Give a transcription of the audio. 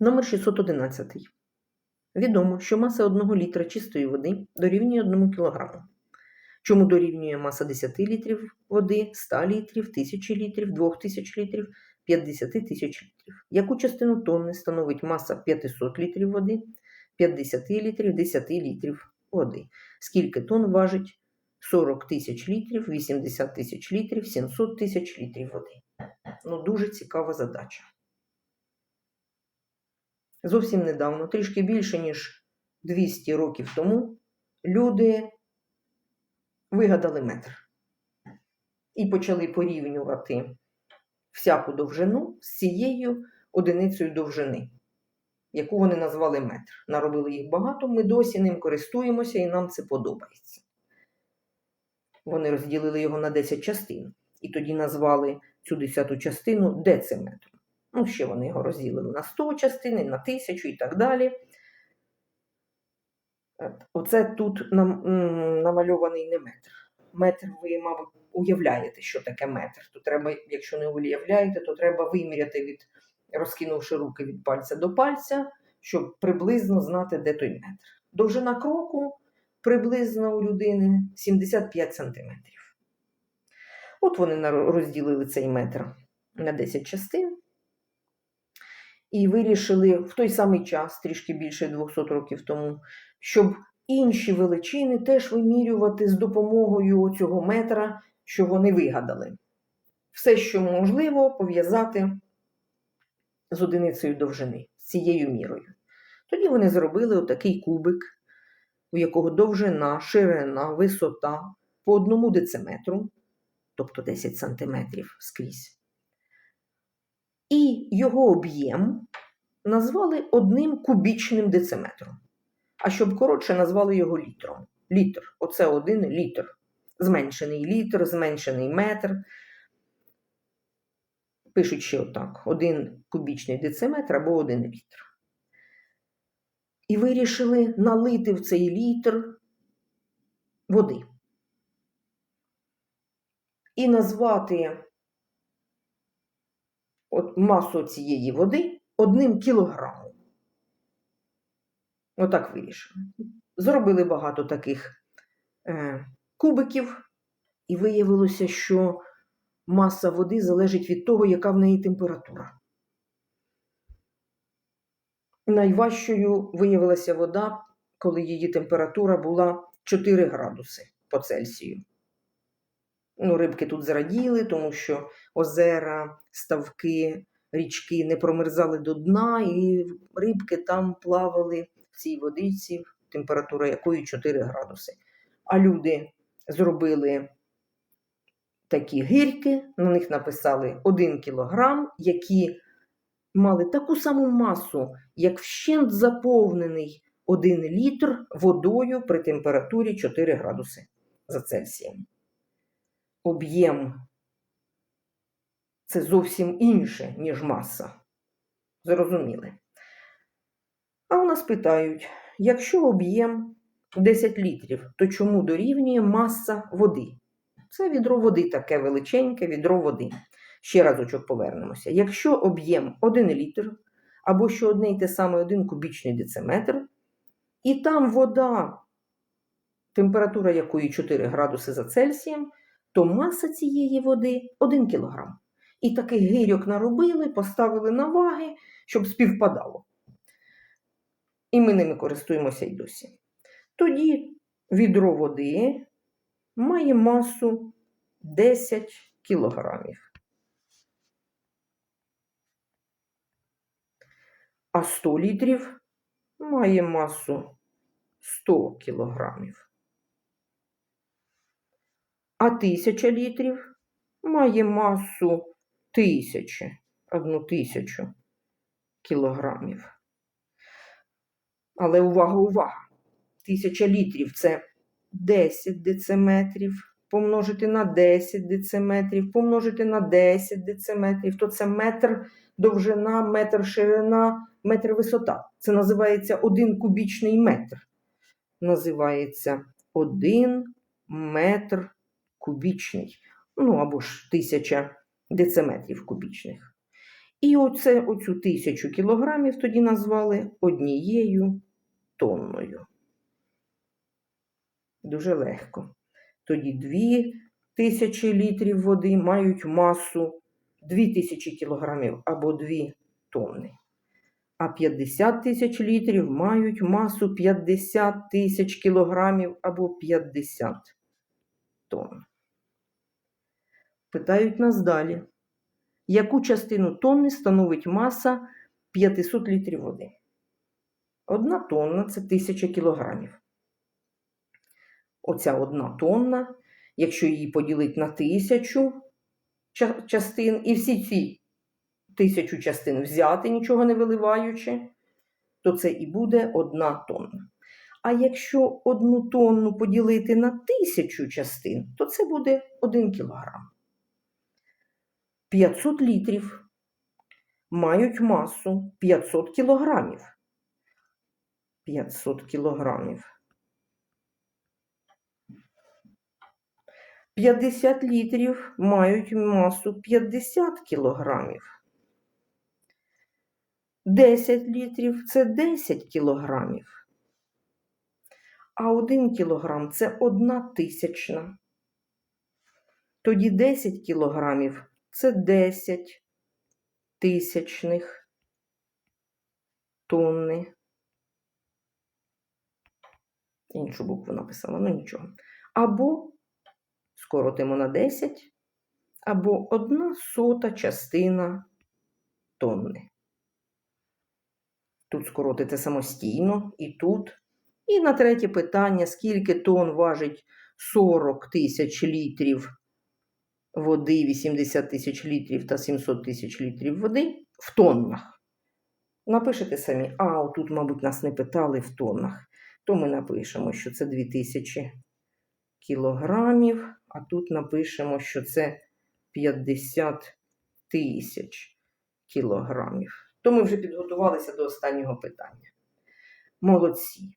Номер 611. Відомо, що маса 1 літра чистої води дорівнює 1 кг. Чому дорівнює маса 10 літрів води, 100 літрів, 1000 літрів, 2000 літрів, 50 тисяч літрів. Яку частину тонни становить маса 500 літрів води, 50 літрів, 10 літрів води? Скільки тонн важить 40 тисяч літрів, 80 тисяч літрів, 700 тисяч літрів води? Ну, дуже цікава задача. Зовсім недавно, трішки більше, ніж 200 років тому, люди вигадали метр і почали порівнювати всяку довжину з цією одиницею довжини, яку вони назвали метр. Наробили їх багато, ми досі ним користуємося і нам це подобається. Вони розділили його на 10 частин і тоді назвали цю 10 частину дециметром. Ну, ще вони його розділили на 100 частин, на 1000 і так далі. Оце тут нам, намальований не метр. Метр ви, мабуть, уявляєте, що таке метр. То треба, якщо не уявляєте, то треба виміряти від, розкинувши руки від пальця до пальця, щоб приблизно знати, де той метр. Довжина кроку приблизно у людини 75 сантиметрів. От вони розділили цей метр на 10 частин і вирішили в той самий час, трішки більше 200 років тому, щоб інші величини теж вимірювати з допомогою цього метра, що вони вигадали. Все, що можливо, пов'язати з одиницею довжини, з цією мірою. Тоді вони зробили отакий кубик, у якого довжина, ширина, висота по одному дециметру, тобто 10 сантиметрів скрізь. І його об'єм назвали одним кубічним дециметром. А щоб коротше, назвали його літром. Літр. Оце один літр. Зменшений літр, зменшений метр. Пишуть ще отак: один кубічний дециметр або один літр. І вирішили налити в цей літр води. І назвати от масу цієї води одним кілограмом. Отак вирішили. Зробили багато таких е, кубиків, і виявилося, що маса води залежить від того, яка в неї температура. Найважчою виявилася вода, коли її температура була 4 градуси по Цельсію. Ну, рибки тут зраділи, тому що озера, ставки, річки не промерзали до дна, і рибки там плавали в цій водиці, температура якої 4 градуси. А люди зробили такі гирьки, на них написали 1 кілограм, які мали таку саму масу, як вщент заповнений 1 літр водою при температурі 4 градуси за Цельсієм. Об'єм це зовсім інше, ніж маса. Зрозуміли? А у нас питають, якщо об'єм 10 літрів, то чому дорівнює маса води? Це відро води таке величеньке відро води. Ще разочок повернемося. Якщо об'єм 1 літр, або що одне й те саме 1 кубічний дециметр, і там вода, температура якої 4 градуси за Цельсієм, то маса цієї води 1 кілограм. І таких гирьок наробили, поставили на ваги, щоб співпадало. І ми ними користуємося й досі. Тоді відро води має масу 10 кілограмів. А 100 літрів має масу 100 кілограмів. А 1000 літрів має масу тисячі, одну тисячу кілограмів. Але увага, увага! Тисяча літрів це 10 дециметрів, помножити на 10 дециметрів, помножити на 10 дециметрів, то це метр довжина, метр ширина, метр висота. Це називається один кубічний метр. Називається один метр кубічний. Ну або ж тисяча дециметрів кубічних. І оце, оцю тисячу кілограмів тоді назвали однією тонною. Дуже легко. Тоді дві тисячі літрів води мають масу 2000 кілограмів або 2 тонни. А 50 тисяч літрів мають масу 50 тисяч кілограмів або 50 тонн. Питають нас далі. Яку частину тонни становить маса 500 літрів води? Одна тонна це 1000 кілограмів. Оця одна тонна, якщо її поділити на тисячу частин, і всі ці тисячу частин взяти, нічого не виливаючи, то це і буде одна тонна. А якщо одну тонну поділити на тисячу частин, то це буде 1 кілограм. 500 літрів мають масу 500 кілограмів. 500 кілограмів. 50 літрів мають масу 50 кілограмів. 10 літрів це 10 кілограмів. А 1 кілограм це одна тисячна. Тоді 10 кілограмів це 10 тисячних тонни. Іншу букву написала, ну нічого. Або скоротимо на 10, або одна сота частина тонни. Тут скоротите самостійно і тут. І на третє питання: скільки тонн важить 40 тисяч літрів води, 80 тисяч літрів та 700 тисяч літрів води в тоннах. Напишете самі, а тут, мабуть, нас не питали в тоннах. То ми напишемо, що це 2000 кілограмів, а тут напишемо, що це 50 тисяч кілограмів. То ми вже підготувалися до останнього питання. Молодці.